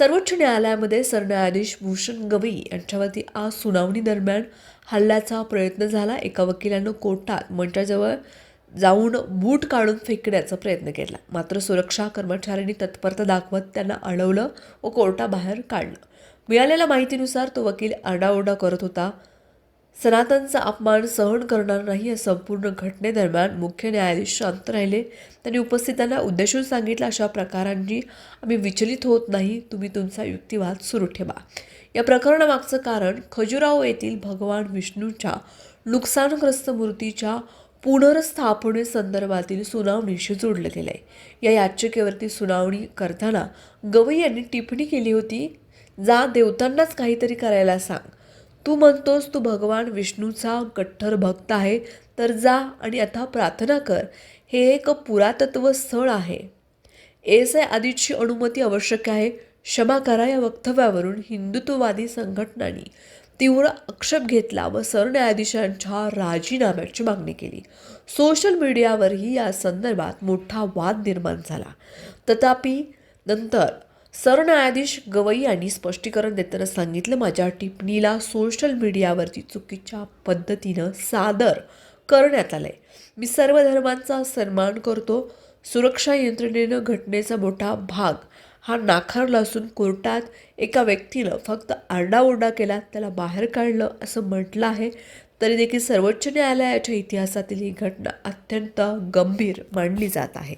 सर्वोच्च न्यायालयामध्ये सरन्यायाधीश भूषण गवई यांच्यावरती आज सुनावणी दरम्यान हल्ल्याचा प्रयत्न झाला. एका वकिलानं कोर्टात मंचाजवळ जाऊन बूट काढून फेकण्याचा प्रयत्न केला. मात्र सुरक्षा कर्मचाऱ्यांनी तत्परता दाखवत त्यांना अडवलं व कोर्टाबाहेर काढलं. मिळालेल्या माहितीनुसार तो वकील आरडाओरडा करत होता. सनातनचा अपमान सहन करणार नाही या संपूर्ण घटनेदरम्यान मुख्य न्यायाधीश शांत राहिले. त्यांनी उपस्थितांना उद्देशून सांगितलं अशा प्रकारांनी आम्ही विचलित होत नाही. तुम्ही तुमचा युक्तिवाद सुरू ठेवा. या प्रकरणामागचं कारण खजुराहो येथील भगवान विष्णूच्या नुकसानग्रस्त मूर्तीच्या पुनर्स्थापनेसंदर्भातील सुनावणीशी जोडलं गेलं आहे या याचिकेवरती सुनावणी करताना गवई यांनी टिप्पणी केली होती जा देवतांनाच काहीतरी करायला सांग. तू म्हणतोस तू भगवान विष्णूचा कट्टर भक्त आहे तर जा आणि आता प्रार्थना कर. हे एक पुरातत्व स्थळ आहे. एस आय आदीची अनुमती आवश्यक आहे. क्षमा करा या वक्तव्यावरून हिंदुत्ववादी संघटनांनी तीव्र आक्षेप घेतला व सरन्यायाधीशांच्या राजीनाम्याची मागणी केली. सोशल मीडियावरही या संदर्भात मोठा वाद निर्माण झाला. तथापि नंतर सरन्यायाधीश गवई यांनी स्पष्टीकरण देताना सांगितलं माझ्या टिप्पणीला सोशल मीडियावरती चुकीच्या पद्धतीनं सादर करण्यात आलंय. मी सर्व धर्मांचा सन्मान करतो. सुरक्षा यंत्रणेनं घटनेचा मोठा भाग हा नाकारला असून कोर्टात एका व्यक्तीनं फक्त आरडाओरडा केला त्याला बाहेर काढलं असं म्हटलं आहे. तरी देखील सर्वोच्च न्यायालयाच्या इतिहासातील ही घटना अत्यंत गंभीर मानली जात आहे.